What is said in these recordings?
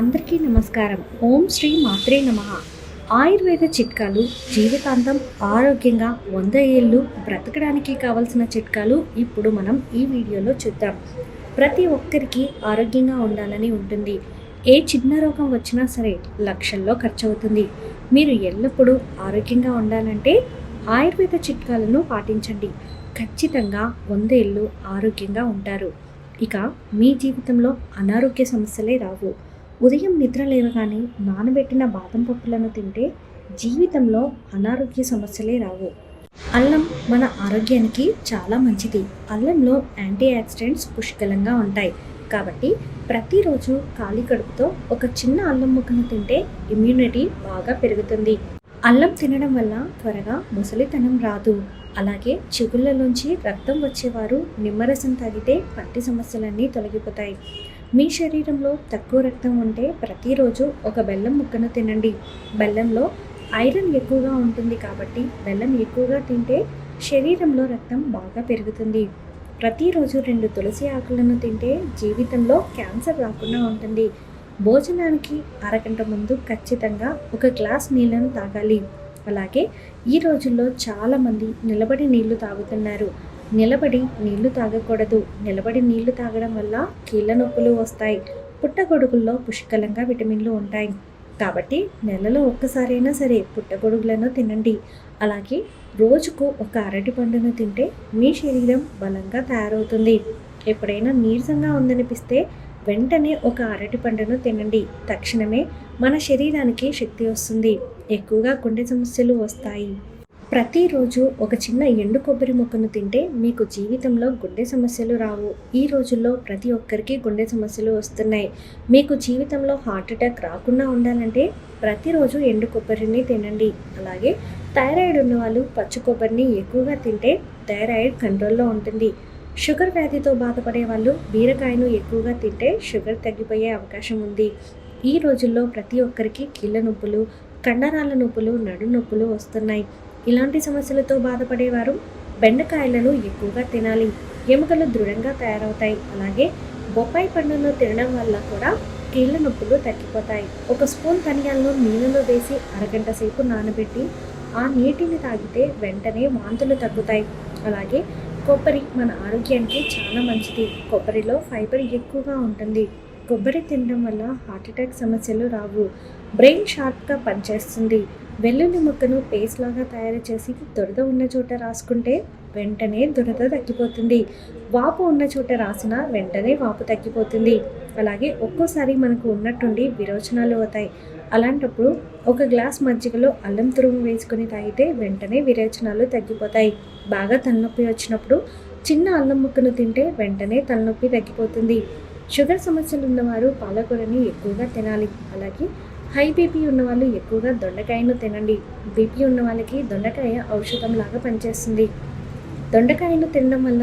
అందరికీ నమస్కారం. ఓం శ్రీ మాత్రే నమ. ఆయుర్వేద చిట్కాలు జీవితాంతం ఆరోగ్యంగా వంద ఏళ్ళు బ్రతకడానికి కావలసిన చిట్కాలు ఇప్పుడు మనం ఈ వీడియోలో చూద్దాం. ప్రతి ఒక్కరికి ఆరోగ్యంగా ఉండాలని ఉంటుంది. ఏ చిన్న రోగం వచ్చినా సరే లక్షల్లో ఖర్చు అవుతుంది మీరు ఎల్లప్పుడూ ఆరోగ్యంగా ఉండాలంటే ఆయుర్వేద చిట్కాలను పాటించండి. ఖచ్చితంగా వంద ఏళ్ళు ఆరోగ్యంగా ఉంటారు. ఇక మీ జీవితంలో అనారోగ్య సమస్యలే రావు. ఉదయం నిద్ర లేవగానే నానబెట్టిన బాదం పప్పులను తింటే జీవితంలో అనారోగ్య సమస్యలే రావు. అల్లం మన ఆరోగ్యానికి చాలా మంచిది. అల్లంలో యాంటీ ఆక్సిడెంట్స్ పుష్కలంగా ఉంటాయి. కాబట్టి ప్రతిరోజు ఖాళీ కడుపుతో ఒక చిన్న అల్లం ముక్కను తింటే ఇమ్యూనిటీ బాగా పెరుగుతుంది. అల్లం తినడం వల్ల త్వరగా ముసలితనం రాదు. అలాగే చిగుళ్ళలోంచి రక్తం వచ్చేవారు నిమ్మరసం తాగితే పట్టి సమస్యలన్నీ తొలగిపోతాయి. మీ శరీరంలో తక్కువ రక్తం ఉంటే ప్రతిరోజు ఒక బెల్లం ముక్కను తినండి. బెల్లంలో ఐరన్ ఎక్కువగా ఉంటుంది కాబట్టి బెల్లం ఎక్కువగా తింటే శరీరంలో రక్తం బాగా పెరుగుతుంది. ప్రతిరోజు రెండు తులసి ఆకులను తింటే జీవితంలో క్యాన్సర్ రాకుండా ఉంటుంది. భోజనానికి అరగంట ముందు ఖచ్చితంగా ఒక గ్లాస్ నీళ్ళను తాగాలి. అలాగే ఈ రోజుల్లో చాలామంది నిలబడి నీళ్ళు తాగుతున్నారు. నిలబడి నీళ్ళు తాగకూడదు. నిలబడి నీళ్ళు తాగడం వల్ల కీళ్ళ నొప్పులు వస్తాయి. పుట్టగొడుగుల్లో పుష్కలంగా విటమిన్లు ఉంటాయి. కాబట్టి నెలలో ఒక్కసారైనా సరే పుట్టగొడుగులను తినండి. అలాగే రోజుకు ఒక అరటి పండును తింటే మీ శరీరం బలంగా తయారవుతుంది. ఎప్పుడైనా నీరసంగా ఉందనిపిస్తే వెంటనే ఒక అరటి పండును తినండి. తక్షణమే మన శరీరానికి శక్తి వస్తుంది. ఎక్కువగా గుండె సమస్యలు వస్తాయి. ప్రతిరోజు ఒక చిన్న ఎండు కొబ్బరి ముక్కను తింటే మీకు జీవితంలో గుండె సమస్యలు రావు. ఈ రోజుల్లో ప్రతి ఒక్కరికి గుండె సమస్యలు వస్తున్నాయి. మీకు జీవితంలో హార్ట్ అటాక్ రాకుండా ఉండాలంటే ప్రతిరోజు ఎండు కొబ్బరిని తినండి. అలాగే థైరాయిడ్ ఉన్నవాళ్ళు పచ్చి కొబ్బరిని ఎక్కువగా తింటే థైరాయిడ్ కంట్రోల్లో ఉంటుంది. షుగర్ వ్యాధితో బాధపడే వాళ్ళు బీరకాయను ఎక్కువగా తింటే షుగర్ తగ్గిపోయే అవకాశం ఉంది. ఈ రోజుల్లో ప్రతి ఒక్కరికి కీళ్ళ నొప్పులు కండరాల నొప్పులు నడు నొప్పులు వస్తున్నాయి. ఇలాంటి సమస్యలతో బాధపడేవారు బెండకాయలను ఎక్కువగా తినాలి. ఎముకలు దృఢంగా తయారవుతాయి. అలాగే బొప్పాయి పండును తినడం వల్ల కూడా కీళ్ళ నొప్పులు తగ్గిపోతాయి. ఒక స్పూన్ ధనియాలను నీళ్ళలో వేసి అరగంట సేపు నానబెట్టి ఆ నీటిని తాగితే వెంటనే వాంతులు తగ్గుతాయి. అలాగే కొబ్బరి మన ఆరోగ్యానికి చాలా మంచిది. కొబ్బరిలో ఫైబర్ ఎక్కువగా ఉంటుంది. కొబ్బరి తినడం వల్ల హార్ట్ అటాక్ సమస్యలు రావు. బ్రెయిన్ షార్ప్గా పనిచేస్తుంది. వెల్లుల్లి ముక్కను పేస్ట్ లాగా తయారు చేసి దురద ఉన్న చోట రాసుకుంటే వెంటనే దురద తగ్గిపోతుంది. వాపు ఉన్న చోట రాసిన వెంటనే వాపు తగ్గిపోతుంది. అలాగే ఒక్కోసారి మనకు ఉన్నట్టుండి విరోచనాలు అవుతాయి. అలాంటప్పుడు ఒక గ్లాస్ మజ్జిగలో అల్లం తురుము వేసుకుని తాగితే వెంటనే విరేచనాలు తగ్గిపోతాయి. బాగా తలనొప్పి వచ్చినప్పుడు చిన్న అల్లం ముక్కను తింటే వెంటనే తలనొప్పి తగ్గిపోతుంది. షుగర్ సమస్యలు ఉన్నవారు పాలకూరని ఎక్కువగా తినాలి. అలాగే హై బీపీ ఉన్నవాళ్ళు ఎక్కువగా దొండకాయను తినండి. బీపీ ఉన్న వాళ్ళకి దొండకాయ ఔషధం లాగా పనిచేస్తుంది. దొండకాయను తినడం వల్ల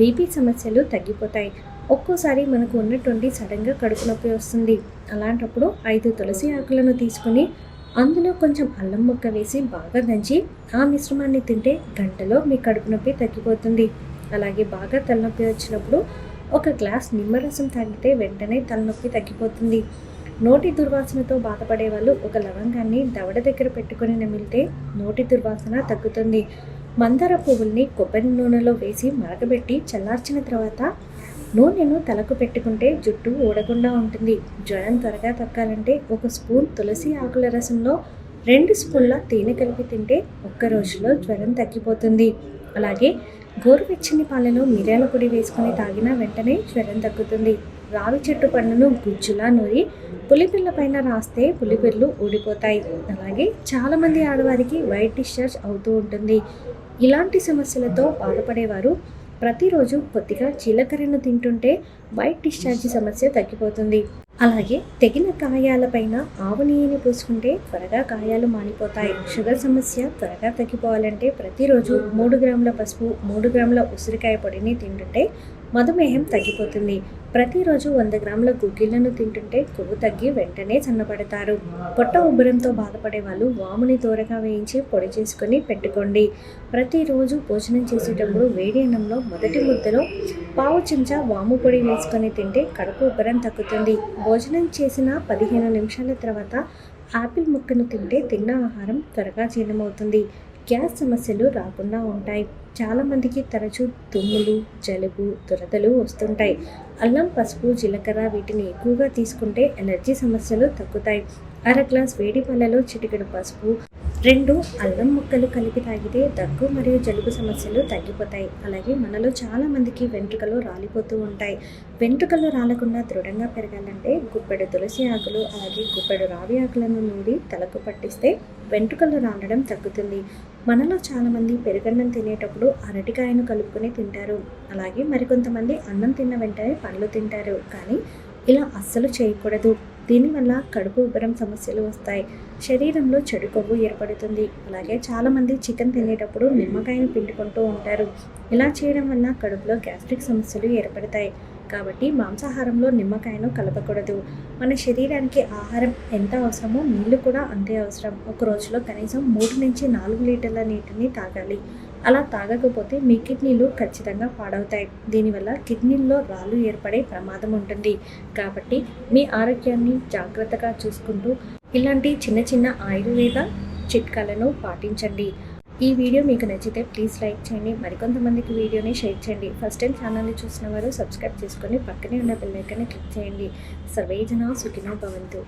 బీపీ సమస్యలు తగ్గిపోతాయి. ఒక్కోసారి మనకు ఉన్నటువంటి సడన్గా కడుపు నొప్పి వస్తుంది. అలాంటప్పుడు ఐదు తులసి ఆకులను తీసుకొని అందులో కొంచెం అల్లం ముక్క వేసి బాగా దంచి ఆ మిశ్రమాన్ని తింటే గంటలో మీ కడుపు నొప్పి తగ్గిపోతుంది. అలాగే బాగా తలనొప్పి వచ్చినప్పుడు ఒక గ్లాస్ నిమ్మరసం తాగితే వెంటనే తలనొప్పి తగ్గిపోతుంది. నోటి దుర్వాసనతో బాధపడే వాళ్ళు ఒక లవంగాన్ని దవడ దగ్గర పెట్టుకొని నమిలితే నోటి దుర్వాసన తగ్గుతుంది. మందార పువ్వుల్ని కొబ్బరి నూనెలో వేసి మరగబెట్టి చల్లార్చిన తర్వాత నూనెను తలకు పెట్టుకుంటే జుట్టు ఊడకుండా ఉంటుంది. జ్వరం త్వరగా తగ్గాలంటే ఒక స్పూన్ తులసి ఆకుల రసంలో రెండు స్పూన్ల తేనె కలిపి తింటే ఒక్క రోజులో జ్వరం తగ్గిపోతుంది. అలాగే గోరువెచ్చని పాలలో మిరియాల పొడి వేసుకుని తాగిన వెంటనే జ్వరం తగ్గుతుంది. రావి చెట్టు పండును గుజ్జులా నూరి పులిపిల్ల పైన రాస్తే పులిపిల్లు ఊడిపోతాయి. అలాగే చాలామంది ఆడవారికి వైట్ డిశ్చార్జ్ అవుతూ ఉంటుంది. ఇలాంటి సమస్యలతో బాధపడేవారు ప్రతిరోజు కొద్దిగా జీలకర్రను తింటుంటే వైట్ డిశ్చార్జ్ సమస్య తగ్గిపోతుంది. అలాగే తెగిన కాయాలపైన ఆవు నెయ్యిని పూసుకుంటే త్వరగా కాయాలు మానిపోతాయి. షుగర్ సమస్య త్వరగా తగ్గిపోవాలంటే ప్రతిరోజు మూడు గ్రాముల పసుపు మూడు గ్రాముల ఉసిరికాయ పొడిని తింటుంటే మధుమేహం తగ్గిపోతుంది. ప్రతిరోజు వంద గ్రాముల గుగ్గిళ్ళను తింటుంటే కొవ్వు తగ్గి వెంటనే సన్నపడతారు పొట్ట ఉబ్బరంతో బాధపడే వాళ్ళు వాముని దూరగా వేయించి పొడి చేసుకొని పెట్టుకోండి. ప్రతిరోజు భోజనం చేసేటప్పుడు వేడి అన్నంలో మొదటి ముద్దలో పావు చెంచా వాము పొడి వేసుకొని తింటే కడుపు ఉబ్బరం తగ్గుతుంది. భోజనం చేసిన పదిహేను నిమిషాల తర్వాత ఆపిల్ ముక్కను తింటే తిన్న ఆహారం త్వరగా జీర్ణమవుతుంది. గ్యాస్ సమస్యలు రాకుండా ఉంటాయి. చాలామందికి తరచూ తుమ్ములు జలుబు దురదలు వస్తుంటాయి. అల్లం పసుపు జీలకర్ర వీటిని ఎక్కువగా తీసుకుంటే ఎలర్జీ సమస్యలు తగ్గుతాయి. అర గ్లాస్ వేడి పళ్ళలో చిటికెడు పసుపు రెండు అల్లం ముక్కలు కలిపి తాగితే దగ్గు మరియు జలుబు సమస్యలు తగ్గిపోతాయి. అలాగే మనలో చాలా మందికి వెంట్రుకలు రాలిపోతూ ఉంటాయి. వెంట్రుకలు రాలకుండా దృఢంగా పెరగాలంటే గుప్పెడు తులసి ఆకులు అలాగే గుప్పెడు రావి ఆకులను నూడి తలకు పట్టిస్తే వెంట్రుకలు రాలడం తగ్గుతుంది. మనలో చాలామంది పెరుగన్నం తినేటప్పుడు అరటికాయను కలుపుకొని తింటారు. అలాగే మరికొంతమంది అన్నం తిన్న వెంటనే పండ్లు తింటారు. కానీ ఇలా అస్సలు చేయకూడదు. దీనివల్ల కడుపు ఉబ్బరం సమస్యలు వస్తాయి. శరీరంలో చెడు కొవ్వు ఏర్పడుతుంది. అలాగే చాలామంది చికెన్ తినేటప్పుడు నిమ్మకాయను పిండుకుంటూ ఉంటారు. ఇలా చేయడం వల్ల కడుపులో గ్యాస్ట్రిక్ సమస్యలు ఏర్పడతాయి. కాబట్టి మాంసాహారంలో నిమ్మకాయను కలపకూడదు. మన శరీరానికి ఆహారం ఎంత అవసరమో నీళ్ళు కూడా అంతే అవసరం. ఒక రోజులో కనీసం మూడు నుంచి నాలుగు లీటర్ల నీటిని తాగాలి. అలా తాగకపోతే మీ కిడ్నీలు ఖచ్చితంగా పాడవుతాయి. దీనివల్ల కిడ్నీల్లో రాళ్ళు ఏర్పడే ప్రమాదం ఉంటుంది. కాబట్టి మీ ఆరోగ్యాన్ని జాగ్రత్తగా చూసుకుంటూ ఇలాంటి చిన్న చిన్న ఆయుర్వేద చిట్కాలను పాటించండి. ఈ వీడియో మీకు నచ్చితే ప్లీజ్ లైక్ చేయండి. మరికొంతమందికి వీడియోని షేర్ చేయండి. ఫస్ట్ టైం ఛానల్ని చూసిన వారు సబ్స్క్రైబ్ చేసుకొని పక్కనే ఉన్న బెల్లైకన్ని క్లిక్ చేయండి. సర్వేజన సుఖినో భవంతు.